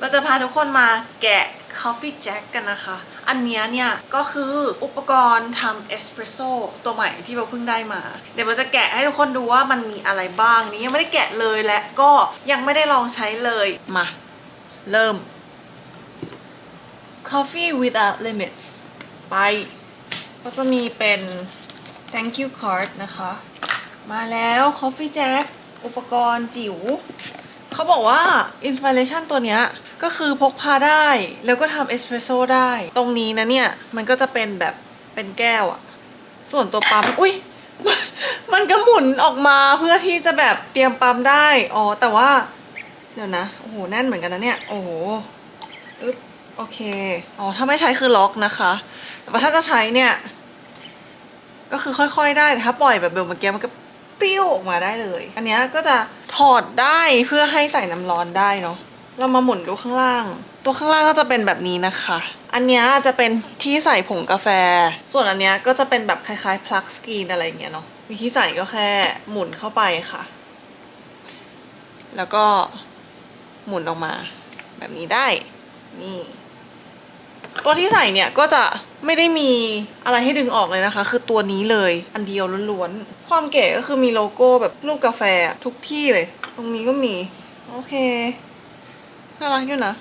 เราจะพาทุกคนมาแกะ Coffee Jack กันนะคะ อันนี้เนี่ย ก็คืออุปกรณ์ทำเอสเปรสโซ่ตัวใหม่ที่เราเพิ่งได้มา เดี๋ยวเราจะแกะให้ทุกคนดูว่ามันมีอะไรบ้าง นี้ยังไม่ได้แกะเลยและก็ยังไม่ได้ลองใช้เลย มา เริ่ม Coffee without limits ไป ก็จะมีเป็น thank you card นะคะ มาแล้ว Coffee Jack อุปกรณ์จิ๋ว เขาบอกว่า inspiration ตัวเนี้ยก็คือพกพาได้แล้วก็ทำเอสเปรสโซ่ได้ ตรงนี้นะเนี่ย มันก็จะเป็นแบบเป็นแก้วอะส่วนตัวปั๊มอุ้ยมันก็หมุนออกมาเพื่อที่จะแบบเตรียมปั๊มได้อ๋อแต่ว่า เดี๋ยวนะโอ้โหแน่นเหมือนกันนะเนี่ย โอ้โหอึ๊บโอเคอ๋อถ้าไม่ใช้คือล็อกนะคะ แต่ว่าถ้าจะใช้เนี่ย ก็คือค่อยๆได้แต่ถ้าปล่อยแบบเบลเมื่อกี้มันก็ปิ้วออกมาได้เลย อันนี้ก็จะ ถอดได้เพื่อให้ใส่น้ำร้อนได้เนาะเรามาหมุนดูข้างล่าง ตัวข้างล่างก็จะเป็นแบบนี้นะคะ อันนี้จะเป็นที่ใส่ผงกาแฟ ส่วนอันนี้ก็จะเป็นแบบคล้ายๆ plug screen อะไรเงี้ยเนาะวิธีใส่ก็แค่หมุนเข้าไปค่ะ แล้วก็หมุนออกมา แบบนี้ได้ นี่ ตัวที่ใส่เนี่ยก็จะ ไม่ได้มีอะไรให้ดึงออกเลยนะคะ คือตัวนี้เลยอันเดียวล้วนๆ ความเก๋ก็คือมีโลโก้แบบรูปกาแฟทุกที่เลย ตรงนี้ก็มี โอเค น่ารักอยู่นะ